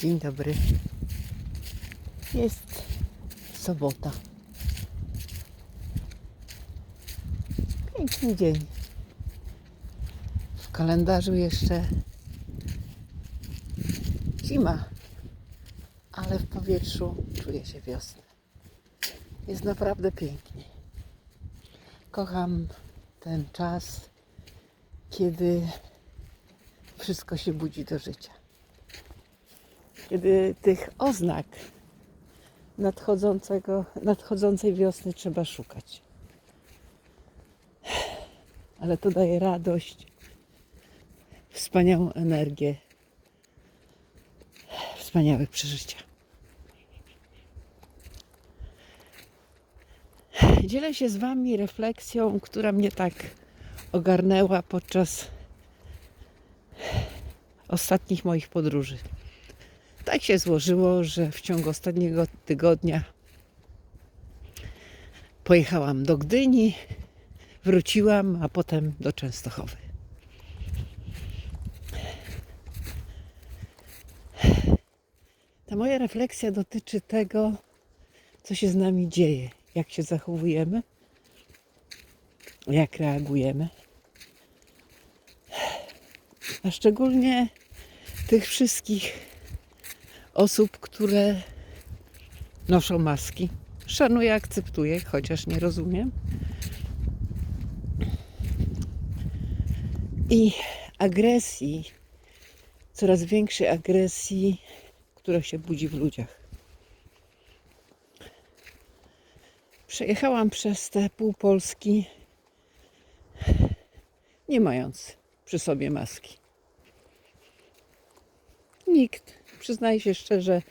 Dzień dobry. Jest sobota. Piękny dzień. W kalendarzu jeszcze zima, ale w powietrzu czuje się wiosna. Jest naprawdę pięknie. Kocham ten czas, kiedy wszystko się budzi do życia tych oznak nadchodzącego, nadchodzącej wiosny trzeba szukać. Ale to daje radość, wspaniałą energię, wspaniałe przeżycia. Dzielę się z Wami refleksją, która mnie tak ogarnęła podczas ostatnich moich podróży. Tak się złożyło, że w ciągu ostatniego tygodnia pojechałam do Gdyni, wróciłam, a potem do Częstochowy. Ta moja refleksja dotyczy tego, co się z nami dzieje, jak się zachowujemy, jak reagujemy. A szczególnie tych wszystkich osób, które noszą maski. Szanuję, akceptuję, chociaż nie rozumiem. I agresji, coraz większej agresji, która się budzi w ludziach. Przejechałam przez te pół Polski, nie mając przy sobie maski. Nikt Przyznaję się szczerze,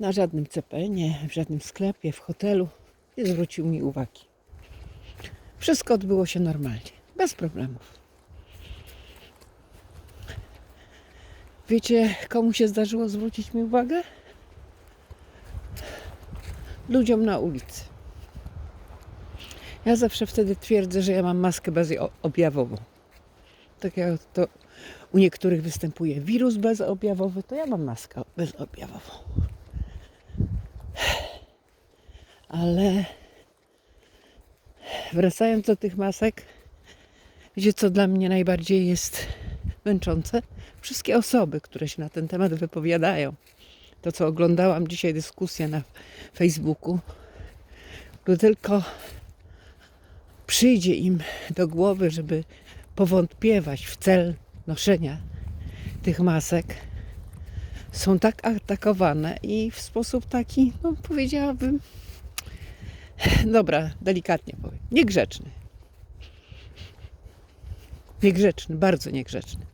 na żadnym cepenie, w żadnym sklepie, w hotelu nie zwrócił mi uwagi. Wszystko odbyło się normalnie, bez problemów. Wiecie, komu się zdarzyło zwrócić mi uwagę? Ludziom na ulicy. Ja zawsze wtedy twierdzę, że ja mam maskę bezobjawową. Tak jak to u niektórych występuje wirus bezobjawowy, to ja mam maskę bezobjawową. Ale wracając do tych masek, wiecie co dla mnie najbardziej jest męczące? Wszystkie osoby, które się na ten temat wypowiadają. To, co oglądałam dzisiaj dyskusję na Facebooku, to tylko przyjdzie im do głowy, żeby powątpiewać w cel noszenia tych masek są tak atakowane i w sposób taki, no powiedziałabym, dobra, delikatnie powiem, niegrzeczny. Niegrzeczny, bardzo niegrzeczny.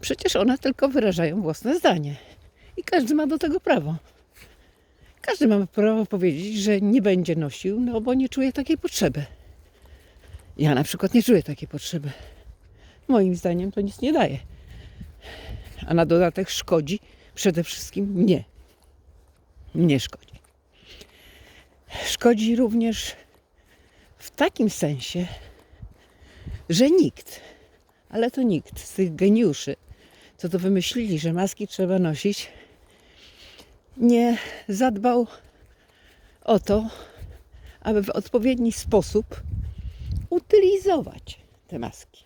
Przecież one tylko wyrażają własne zdanie i każdy ma do tego prawo. Każdy ma prawo powiedzieć, że nie będzie nosił, no bo nie czuje takiej potrzeby. Ja na przykład nie czuję takiej potrzeby. Moim zdaniem to nic nie daje. A na dodatek szkodzi przede wszystkim mnie. Mnie szkodzi. Szkodzi również w takim sensie, że nikt, ale to nikt z tych geniuszy, co to wymyślili, że maski trzeba nosić, nie zadbał o to, aby w odpowiedni sposób utylizować te maski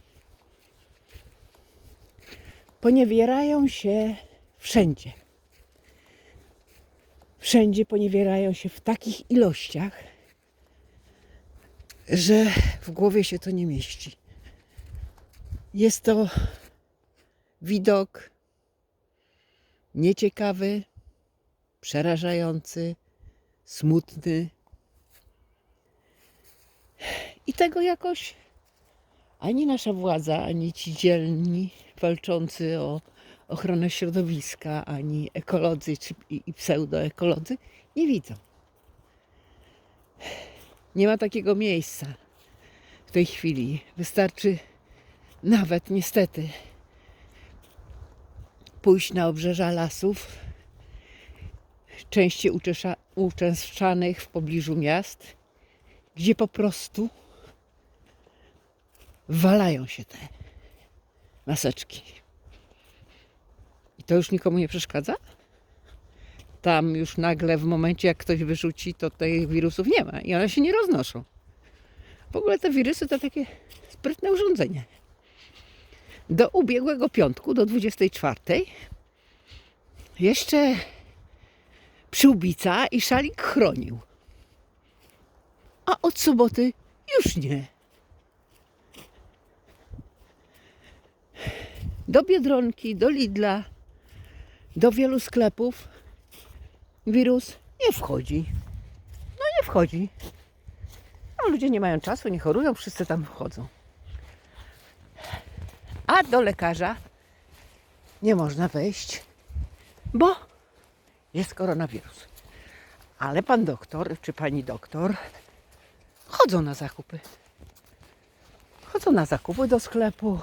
poniewierają się wszędzie. Wszędzie poniewierają się w takich ilościach, że w głowie się to nie mieści. Jest to widok nieciekawy, przerażający, smutny. I tego jakoś ani nasza władza, ani ci dzielni walczący o ochronę środowiska, ani ekolodzy czy, i, i pseudoekolodzy nie widzą. Nie ma takiego miejsca w tej chwili. Wystarczy nawet niestety pójść na obrzeża lasów, częściej uczęszczanych w pobliżu miast, gdzie po prostu walają się te maseczki. I to już nikomu nie przeszkadza? tam już nagle w momencie, jak ktoś wyrzuci, to tych wirusów nie ma i one się nie roznoszą. W ogóle te wirusy to takie sprytne urządzenie. Do ubiegłego piątku, do 24, jeszcze przyłbica i szalik chronił. A od soboty już nie. Do Biedronki, do Lidla, do wielu sklepów wirus nie wchodzi. No nie wchodzi. No, ludzie nie mają czasu, nie chorują, wszyscy tam wchodzą. A do lekarza nie można wejść, bo jest koronawirus. Ale pan doktor czy pani doktor chodzą na zakupy. Chodzą na zakupy do sklepu.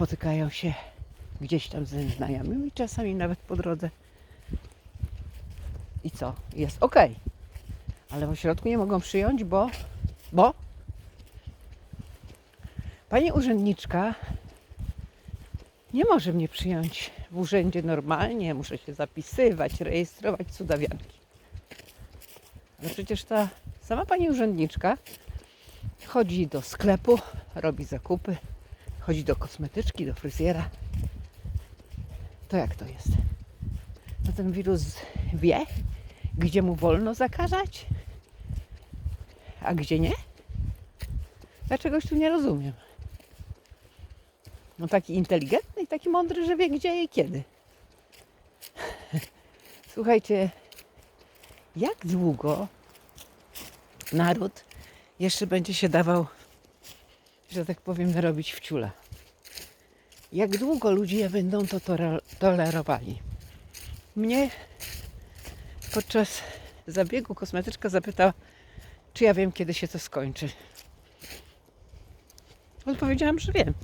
Spotykają się gdzieś tam ze znajomymi, czasami nawet po drodze. I co? Jest ok. Ale w ośrodku nie mogą przyjąć, bo. Bo. Pani urzędniczka nie może mnie przyjąć w urzędzie normalnie. Muszę się zapisywać, rejestrować cudawianki. Ale przecież ta sama pani urzędniczka chodzi do sklepu, robi zakupy, chodzi do kosmetyczki, do fryzjera. To jak to jest? No ten wirus wie, gdzie mu wolno zakażać, a gdzie nie? Ja czegoś tu nie rozumiem. No taki inteligentny i taki mądry, że wie gdzie i kiedy. Słuchajcie, jak długo naród jeszcze będzie się dawał, że tak powiem, robić w ciula? Jak długo ludzie będą to tolerowali? Mnie podczas zabiegu kosmetyczka zapytała, czy ja wiem, kiedy się to skończy. Odpowiedziałam, że wiem.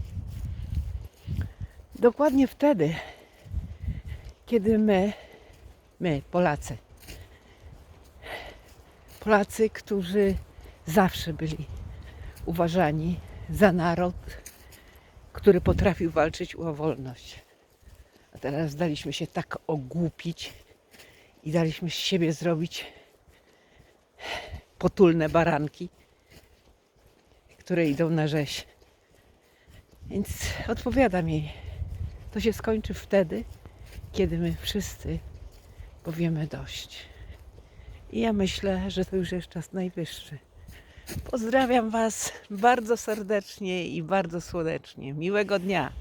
Dokładnie wtedy, kiedy my, my, Polacy, Polacy, którzy zawsze byli uważani za naród, który potrafił walczyć o wolność. A teraz daliśmy się tak ogłupić i daliśmy z siebie zrobić potulne baranki, które idą na rzeź. Więc odpowiadam jej, to się skończy wtedy, kiedy my wszyscy powiemy dość. I ja myślę, że to już jest czas najwyższy. Pozdrawiam Was bardzo serdecznie i bardzo słonecznie. Miłego dnia.